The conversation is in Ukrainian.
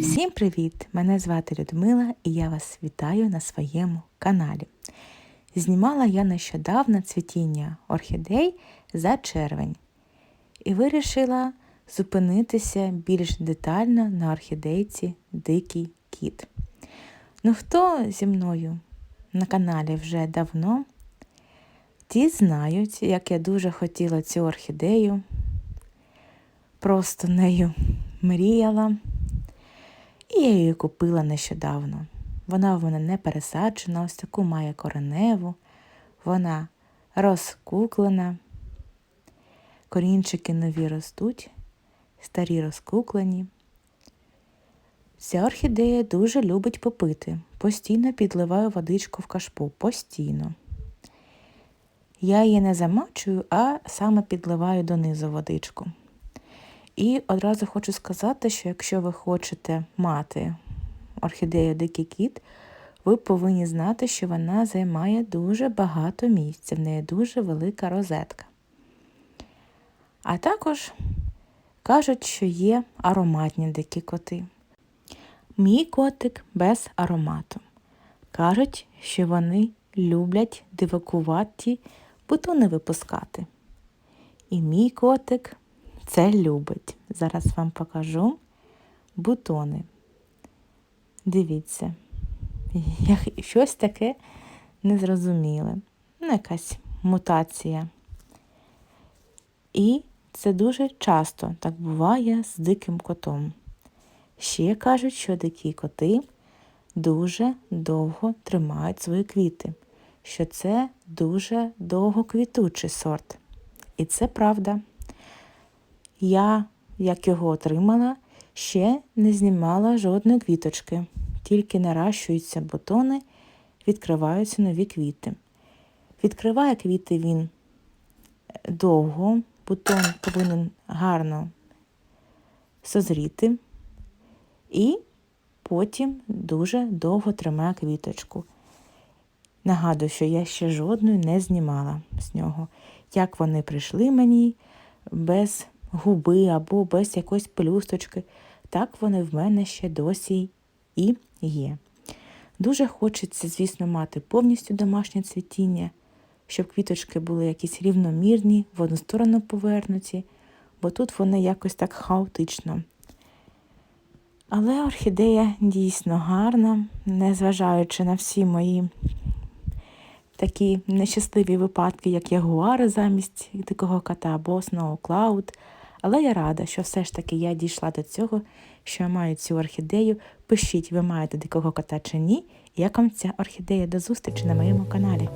Всім привіт! Мене звати Людмила і я вас вітаю на своєму каналі. Знімала я нещодавно цвітіння орхідей за червень і вирішила зупинитися більш детально на орхідейці Дикий кіт. Ну, хто зі мною на каналі вже давно, ті знають, як я дуже хотіла цю орхідею, просто нею мріяла. І я її купила нещодавно. Вона в мене не пересаджена, ось таку має кореневу, вона розкуклена. Корінчики нові ростуть, старі розкуклені. Ця орхідея дуже любить попити. Постійно підливаю водичку в кашпу. Постійно. Я її не замачую, а саме підливаю донизу водичку. І одразу хочу сказати, що якщо ви хочете мати орхідею Дикий кіт, ви повинні знати, що вона займає дуже багато місця, в неї дуже велика розетка. А також кажуть, що є ароматні дикі коти. Мій котик без аромату. Кажуть, що вони люблять дивакуваті бутони випускати. І мій котик це любить. Зараз вам покажу бутони. Дивіться, щось таке незрозуміле. Ну, якась мутація. І це дуже часто так буває з диким котом. Ще кажуть, що дикі коти дуже довго тримають свої квіти, що це дуже довгоквітучий сорт. І це правда. Я, як його отримала, ще не знімала жодної квіточки, тільки наращуються бутони, відкриваються нові квіти. Відкриває квіти він довго, бутон повинен гарно созріти і потім дуже довго тримає квіточку. Нагадую, що я ще жодної не знімала з нього. Як вони прийшли мені без губи або без якоїсь пелюсточки, так вони в мене ще досі і є. Дуже хочеться, звісно, мати повністю домашнє цвітіння, щоб квіточки були якісь рівномірні, в одну сторону повернуті, бо тут вони якось так хаотично. Але орхідея дійсно гарна, незважаючи на всі мої такі нещасливі випадки, як ягуари замість дикого кота або Snow Cloud. Але я рада, що все ж таки я дійшла до цього, що я маю цю орхідею. Пишіть, ви маєте дикого кота чи ні, як вам ця орхідея до зустрічі на моєму каналі.